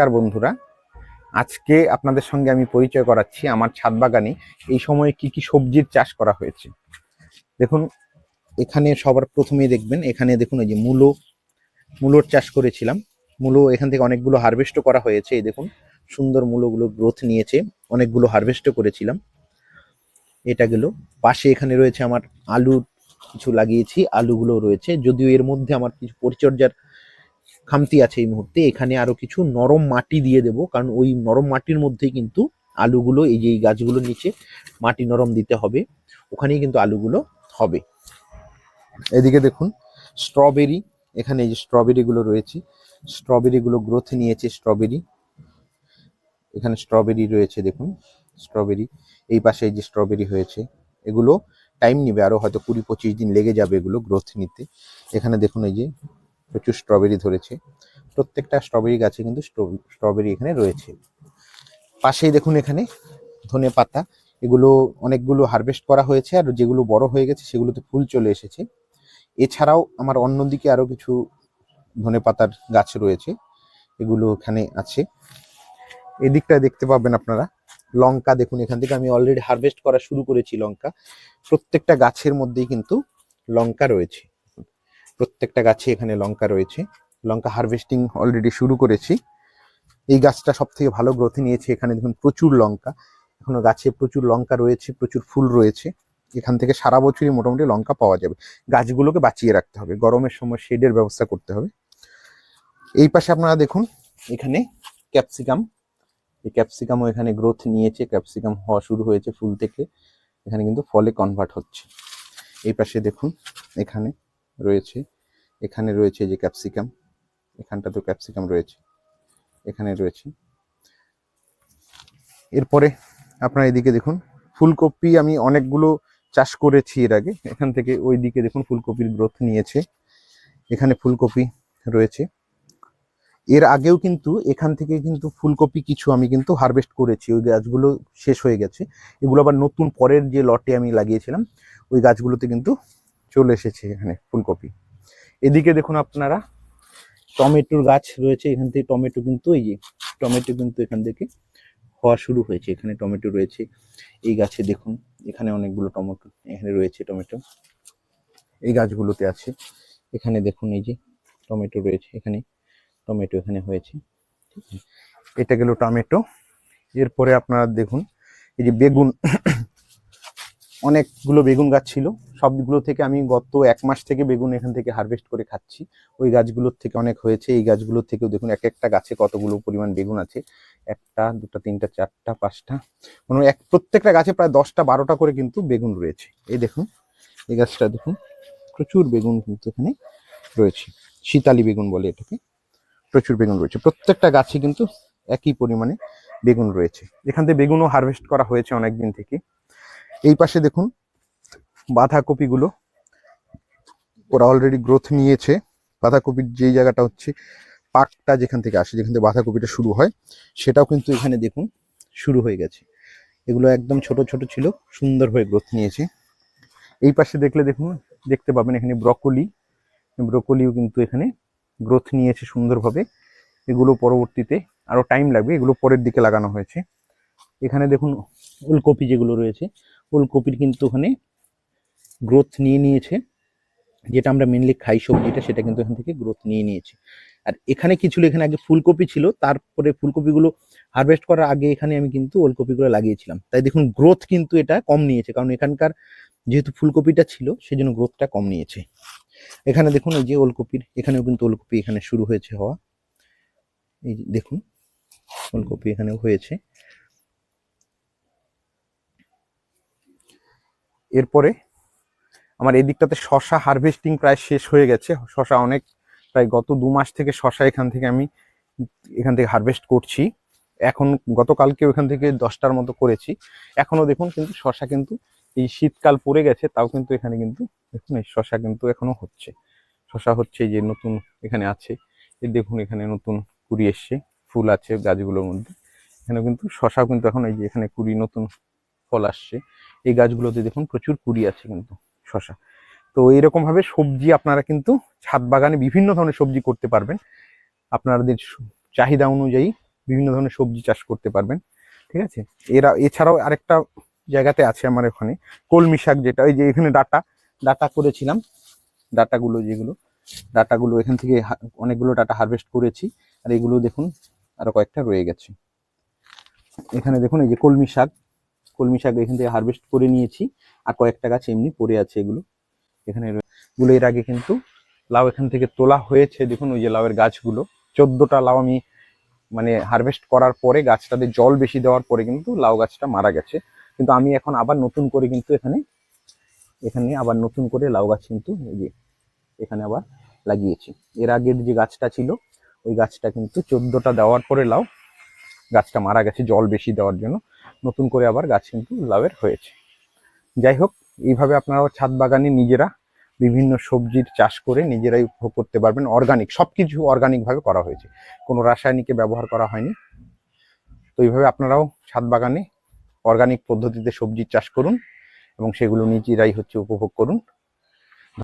নমস্কার বন্ধুরা। আজকে আপনাদের সঙ্গে আমি পরিচয় করাচ্ছি আমার ছাদ বাগানে এই সময়ে কি কি সবজির চাষ করা হয়েছে। দেখুন, এখানে সবার প্রথমেই দেখবেন, এখানে দেখুন ওই যে মূলো, মূলোর চাষ করেছিলাম। মূলো এখান থেকে অনেকগুলো হারভেস্টও করা হয়েছে, এই দেখুন, সুন্দর মূলোগুলো গ্রোথ নিয়েছে, অনেকগুলো হারভেস্টও করেছিলাম। এটা গেল, পাশে এখানে রয়েছে আমার আলু, কিছু লাগিয়েছি আলুগুলো রয়েছে, যদিও এর মধ্যে আমার কিছু পরিচর্যার খামতি আছে এই মুহূর্তে। এখানে আরও কিছু নরম মাটি দিয়ে দেব, কারণ ওই নরম মাটির মধ্যেই কিন্তু আলুগুলো, এই যে এই গাছগুলোর নিচে মাটি নরম দিতে হবে, ওখানেই কিন্তু আলুগুলো হবে। এদিকে দেখুন, স্ট্রবেরি, এখানে এই যে স্ট্রবেরি গুলো রয়েছে স্ট্রবেরি গুলো গ্রোথ নিয়েছে স্ট্রবেরি। এখানে স্ট্রবেরি রয়েছে, দেখুন, স্ট্রবেরি, এই পাশে এই যে স্ট্রবেরি হয়েছে, এগুলো টাইম নেবে, আরও হয়তো কুড়ি পঁচিশ দিন লেগে যাবে এগুলো গ্রোথ নিতে। এখানে দেখুন এই যে প্রচুর স্ট্রবেরি ধরেছে। প্রত্যেকটা স্ট্রবেরি গাছে কিন্তু স্ট্রবেরি এখানে রয়েছে। পাশেই দেখুন এখানে ধনে পাতা। এগুলো অনেকগুলো হারভেস্ট করা হয়েছে আর যেগুলো বড় হয়ে গেছে সেগুলোতে ফুল চলে এসেছে। এছাড়াও আমার অন্যদিকে আরও কিছু ধনে পাতার গাছ রয়েছে। এগুলো এখানে আছে। এদিকটা দেখতে পাবেন আপনারা। লঙ্কা দেখুন এখান থেকে। আমি অলরেডি হারভেস্ট করা শুরু করেছি লঙ্কা। প্রত্যেকটা গাছের মধ্যেই কিন্তু লঙ্কা রয়েছে। প্রত্যেকটা গাছে এখানে লঙ্কা রয়েছে। লঙ্কা হারভেস্টিং অলরেডি শুরু করেছি। এই গাছটা সব থেকে ভালো গ্রোথ নিয়েছে এখানে দেখুন প্রচুর লঙ্কা। এখনও গাছে প্রচুর লঙ্কা রয়েছে, প্রচুর ফুল রয়েছে। এখান থেকে সারা বছরই মোটামুটি লঙ্কা পাওয়া যাবে। গাছগুলোকে বাঁচিয়ে রাখতে হবে। গরমের সময় শেডের ব্যবস্থা করতে হবে। এই পাশে আপনারা দেখুন, এখানে ক্যাপসিকাম এই ক্যাপসিকামও এখানে গ্রোথ নিয়েছে। ক্যাপসিকাম হওয়া শুরু হয়েছে ফুল থেকে। এখানে কিন্তু ফলে কনভার্ট হচ্ছে। এই পাশে দেখুন, এখানে রয়েছে। এখানে রয়েছে যে ক্যাপসিকাম। এখানটা তো ক্যাপসিকাম রয়েছে। এখানে রয়েছে। এরপরে আপনার এদিকে দেখুন, ফুলকপি আমি অনেকগুলো চাষ করেছি এর আগে। এখান থেকে ওই দিকে দেখুন, ফুলকপির গ্রোথ নিয়েছে। এখানে ফুলকপি রয়েছে। এর আগেও কিন্তু এখান থেকে কিন্তু ফুলকপি কিছু আমি কিন্তু হারভেস্ট করেছি। ওই গাছগুলো শেষ হয়ে গেছে। এগুলো আবার নতুন পরের যে লটে আমি লাগিয়েছিলাম, ওই গাছগুলোতে কিন্তু চলে এসেছে এখানে ফুলকপি। এদিকে দেখুন আপনারা, টমেটোর গাছ রয়েছে এখান থেকে, টমেটো কিন্তু এই যে, টমেটো কিন্তু এখান থেকে হওয়া শুরু হয়েছে। এখানে টমেটো রয়েছে, এই গাছে দেখুন, এখানে অনেকগুলো টমেটো, এখানে রয়েছে টমেটো, এই গাছগুলোতে আছে। এখানে দেখুন এই যে, টমেটো রয়েছে এখানে, টমেটো এখানে হয়েছে। এটা গেল টমেটো, এরপরে আপনারা দেখুন, এই যে বেগুন অনেকগুলো বেগুন গাছ ছিল। সবগুলো থেকে আমি গত এক মাস থেকে বেগুন এখান থেকে হারভেস্ট করে খাচ্ছি। ওই গাছগুলোর থেকে অনেক হয়েছে। এই গাছগুলোর থেকেও দেখুন, এক একটা গাছে কতগুলো পরিমাণ বেগুন আছে? একটা, দুটা, তিনটা, চারটা, পাঁচটা। মানে এক, প্রত্যেকটা গাছে প্রায় দশটা, বারোটা করে কিন্তু বেগুন রয়েছে। এই দেখুন, এই গাছটা দেখুন, প্রচুর বেগুন কিন্তু এখানে রয়েছে। শীতালি বেগুন বলে এটাকে। প্রচুর বেগুন রয়েছে। প্রত্যেকটা গাছে কিন্তু একই পরিমাণে বেগুন রয়েছে। এখান থেকে বেগুনও হারভেস্ট করা হয়েছে অনেক দিন থেকে। এই পাশে দেখুন বাঁধাকপিগুলো। ওরা অলরেডি গ্রোথ নিয়েছে। বাঁধাকপির যেই জায়গাটা হচ্ছে, পাকটা যেখান থেকে আসে, যেখান থেকে বাঁধাকপিটা শুরু হয়, সেটাও কিন্তু এখানে দেখুন শুরু হয়ে গেছে। এগুলো একদম ছোট ছোট ছিল সুন্দরভাবে গ্রোথ নিয়েছে। এই পাশে দেখলে দেখুন, দেখতে পাবেন এখানে ব্রকলি ব্রকলিও কিন্তু এখানে গ্রোথ নিয়েছে সুন্দরভাবে। এগুলো পরবর্তীতে আরও টাইম লাগবে, এগুলো পরের দিকে লাগানো হয়েছে। এখানে দেখুন, ওলকপি যেগুলো রয়েছে ওলকপির কিন্তু ওখানে গ্রোথ নিয়ে নিয়েছে। যেটা আমরা মেনলি খাই সবজিটা, সেটা কিন্তু এখান থেকে গ্রোথ নিয়ে নিয়েছে। আর এখানে কি ছিল? এখানে আগে ফুলকপি ছিল, তারপরে ফুলকপিগুলো হারভেস্ট করার আগে এখানে আমি কিন্তু ওলকপিগুলো লাগিয়েছিলাম। তাই দেখুন গ্রোথ কিন্তু এটা কম নিয়েছে, কারণ এখানকার যেহেতু ফুলকপিটা ছিল, সেজন্য গ্রোথটা কম নিয়েছে। এখানে দেখুন এই যে ওলকপির, এখানেও কিন্তু ওলকপি এখানে শুরু হয়েছে হওয়া। এই দেখুন, ওলকপি এখানেও হয়েছে। এরপরে আমার এই দিকটাতে শশা হারভেস্টিং প্রায় শেষ হয়ে গেছে। শশা অনেক, প্রায় গত দু মাস থেকে শশা এখান থেকে আমি এখান থেকে হারভেস্ট করছি। এখন গতকালকেও এখান থেকে দশটার মতো করেছি। এখনও দেখুন কিন্তু শশা কিন্তু এই শীতকাল পড়ে গেছে, তাও কিন্তু এখানে কিন্তু দেখুন এই শশা কিন্তু এখনও হচ্ছে। শশা হচ্ছে যে নতুন এখানে আছে। এই দেখুন এখানে নতুন কুড়ি এসছে, ফুল আছে গাছগুলোর মধ্যে। এখানে কিন্তু শশাও কিন্তু এখন এই যে এখানে কুড়ি নতুন ফল আসছে। এই গাছগুলোতে দেখুন প্রচুর কুড়ি আছে কিন্তু, শশা। তো এইরকম ভাবে সবজি আপনারা কিন্তু ছাদ বাগানে বিভিন্ন ধরনের সবজি করতে পারবেন। আপনাদের চাহিদা অনুযায়ী বিভিন্ন ধরনের সবজি চাষ করতে পারবেন, ঠিক আছে? এরা, এছাড়াও আরেকটা জায়গাতে আছে আমার ওখানে কলমি শাক যেটা, ওই যে এখানে ডাটা ডাটা করেছিলাম, ডাটাগুলো যেগুলো, ডাটাগুলো এখান থেকে অনেকগুলো ডাটা হারভেস্ট করেছি, আর এগুলো দেখুন আরও কয়েকটা রয়ে গেছে। এখানে দেখুন এই যে কলমি শাক কলমি শাক এখান থেকে হারভেস্ট করে নিয়েছি। আর কয়েকটা গাছ এমনি পড়ে আছে এগুলো। এখানে এগুলো এর আগে কিন্তু লাউ এখান থেকে তোলা হয়েছে। দেখুন ওই যে লাউয়ের গাছগুলো। চোদ্দটা লাউ আমি মানে হারভেস্ট করার পরে গাছটাতে জল বেশি দেওয়ার পরে কিন্তু লাউ গাছটা মারা গেছে। কিন্তু আমি এখন আবার নতুন করে কিন্তু এখানে এখানে আবার নতুন করে লাউ গাছ কিন্তু এই যে এখানে আবার লাগিয়েছি। এর আগের যে গাছটা ছিল, ওই গাছটা কিন্তু চোদ্দটা দেওয়ার পরে লাউ গাছটা মারা গেছে, জল বেশি দেওয়ার জন্য। নতুন করে আবার গাছ কিন্তু লাভের হয়েছে। যাই হোক, এইভাবে আপনারাও ছাদ বাগানে নিজেরা বিভিন্ন সবজির চাষ করে নিজেরাই উপভোগ করতে পারবেন। অর্গানিক সব কিছু অর্গানিকভাবে করা হয়েছে। কোনো রাসায়নিকে ব্যবহার করা হয়নি। তো এইভাবে আপনারাও ছাদ বাগানে অর্গানিক পদ্ধতিতে সবজির চাষ করুন এবং সেগুলো নিজেরাই হচ্ছে উপভোগ করুন।